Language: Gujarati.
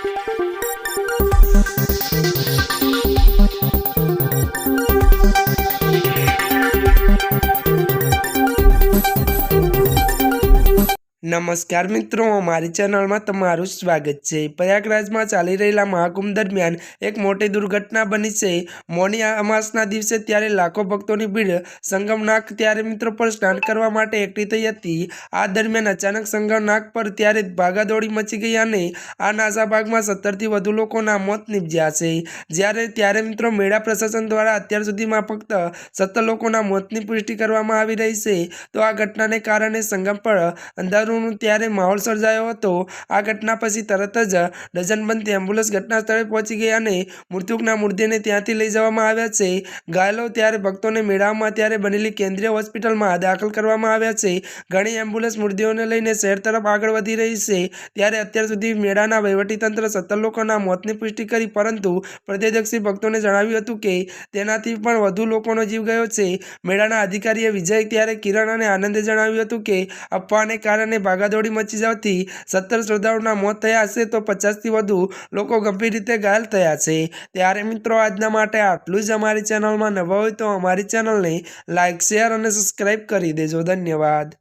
Thank you. નમસ્કાર મિત્રો, મારી ચેનલમાં તમારું સ્વાગત છે. પ્રયાગરાજમાં ચાલી રહેલા મહાકુંભ દરમિયાન એક મોટી દુર્ઘટના બની છે. મોની અમાસના દિવસે ત્યારે લાખો ભક્તોની ભીડ સંગમનાક ત્યારે મિત્રો પર સ્નાન કરવા માટે એકઠી થઈ હતી. આ દરમિયાન અચાનક સંગમનાક પર ત્યારે ભાગાદોડી મચી ગઈ અને આ નાસાભાગમાં સત્તરથી વધુ લોકોના મોત નીપજ્યા છે. જ્યારે ત્યારે મિત્રો મેળા પ્રશાસન દ્વારા અત્યાર સુધીમાં ફક્ત સત્તર લોકોના મોતની પુષ્ટિ કરવામાં આવી રહી છે. તો આ ઘટનાને કારણે સંગમ પર અંધારું ત્યારે માહોલ સર્જાયો હતો. આ ઘટના પછી તરત જ ડઝનબંધ એમ્બ્યુલન્સ ઘટના સ્થળે પહોંચી ગઈ અને મૃતકના મૃતદેહને ત્યાંથી લઈ જવામાં આવ્યા છે. ઘાયલો ત્યારે ભક્તોને મેળામાં ત્યારે બનેલી કેન્દ્રીય હોસ્પિટલમાં દાખલ કરવામાં આવ્યા છે. ઘણી એમ્બ્યુલન્સ મૃતદેહોને લઈને શહેર તરફ આગળ વધી રહી છે. ત્યારે અત્યાર સુધી મેળાના વહીવટીતંત્ર સત્તર લોકોના મોતની પુષ્ટિ કરી, પરંતુ પ્રદેશક્ષી ભક્તોને જણાવ્યું હતું કે તેનાથી પણ વધુ લોકોનો જીવ ગયો છે. મેળાના અધિકારીએ વિજય ત્યારે કિરણ અને આનંદે જણાવ્યું હતું કે, અફવાને કારણે ભાગાદોડી મચી જવાથી સત્તર શ્રદ્ધાળુના મોત થયા હશે તો પચાસથી વધુ લોકો ગંભીર રીતે ઘાયલ થયા છે. ત્યારે મિત્રો, આજના માટે આટલું જ અમારી ચેનલમાં નવા હોય તો અમારી ચેનલને લાઇક શેર અને સબસ્ક્રાઈબ કરી દેજો. ધન્યવાદ.